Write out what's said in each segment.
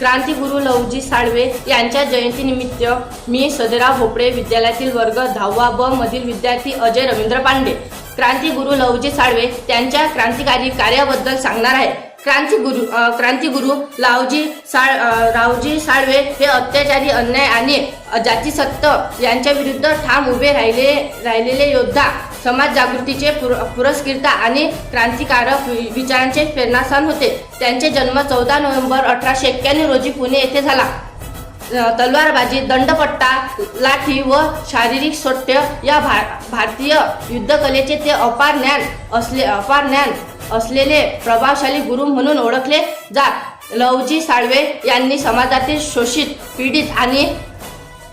क्रांतीगुरु लवजी साळवे यांच्या जयंतीनिमित्त मी सदरा भोपळे विद्यालयातील वर्ग दहावा ब मधील विद्यार्थी अजय रवींद्र पांडे क्रांतिगुरु लवजी साळवे त्यांच्या क्रांतिकारी कार्याबद्दल सांगणार आहे. क्रांतिगुरु अ, लावजी साळ रावजी साळवे हे अत्याचारी अन्याय आणि जातीसत्त यांच्या विरुद्ध ठाम उभे राहिले राहिलेले योद्धा समाज जागृतीचे पुर पुरस्कृता आणि क्रांतिकारक वि- विचारांचे प्रेरणास्थान होते. त्यांचे जन्म चौदा नोव्हेंबर अठराशे एक्क्याण्णव रोजी पुणे येथे झाला. तलवारबाजी दंडपट्टा लाठी व शारीरिक सोट्य या भा भारतीय युद्धकलेचे ते अपार ज्ञान असले अपार ज्ञान असलेले प्रभावशाली गुरु म्हणून ओळखले जात. लवजी साळवे यांनी समाजातील शोषित पीडित आणि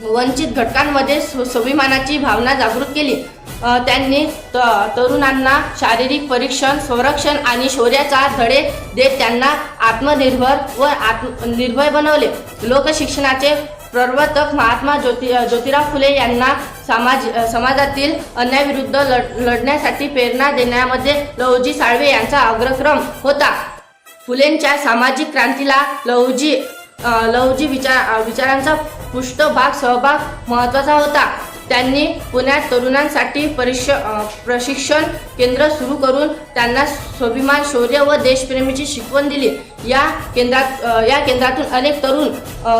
वंचित घटकांमध्ये स्व- स्वाभिमानाची भावना जागृत केली. त्यांनी त तरुणांना शारीरिक परीक्षण संरक्षण आणि शौर्याचा धडे देत त्यांना आत्मनिर्भर व आत्म निर्भय बनवले. लोकशिक्षणाचे प्रवर्तक महात्मा ज्योति ज्योतिराव फुले यांना समाज समाजातील अन्यायाविरुद्ध लढ लढण्यासाठी प्रेरणा देण्यामध्ये लहुजी साळवे यांचा अग्रक्रम होता. फुलेंच्या सामाजिक क्रांतीला लहुजी लहुजी विचार विचारांचा पृष्ठभाग सहभाग महत्त्वाचा होता. त्यांनी पुण्यात तरुणांसाठी परिश प्रशिक्षण केंद्र सुरू करून त्यांना स्वाभिमान शौर्य व देशप्रेमीची शिकवण दिली. या केंद्रात या केंद्रातून अनेक तरुण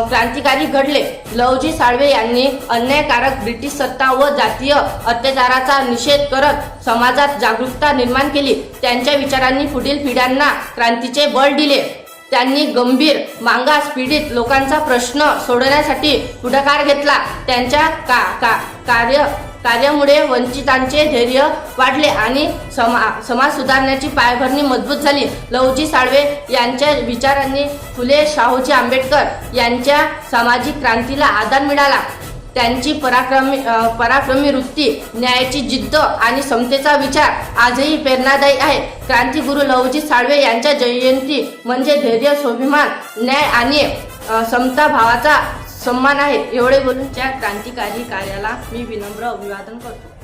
क्रांतिकारी घडले. लवजी साळवे यांनी अन्यायकारक ब्रिटिश सत्ता व जातीय अत्याचाराचा निषेध करत समाजात जागरूकता निर्माण केली. त्यांच्या विचारांनी पुढील पिढ्यांना क्रांतीचे बळ दिले. त्यांनी गंभीर मागास पीडित लोकांचा प्रश्न सोडवण्यासाठी पुढाकार घेतला. त्यांच्या का का कार्य कार्यामुळे वंचितांचे धैर्य वाढले आणि समा समाज सुधारण्याची पायभरणी मजबूत झाली. लवजी साळवे यांच्या विचारांनी फुले शाहूजी आंबेडकर यांच्या सामाजिक क्रांतीला आधार मिळाला. त्यांची पराक्रमी पराक्रमी वृत्ती न्यायाची जिद्द आणि समतेचा विचार आजही प्रेरणादायी आहे. क्रांतिगुरु लवजी साळवे यांच्या जयंती म्हणजे धैर्य स्वाभिमान न्याय आणि समता भावाचा सन्मान आहे. एवढे बोलून त्या क्रांतिकारी कार्याला मी विनम्र अभिवादन करतो.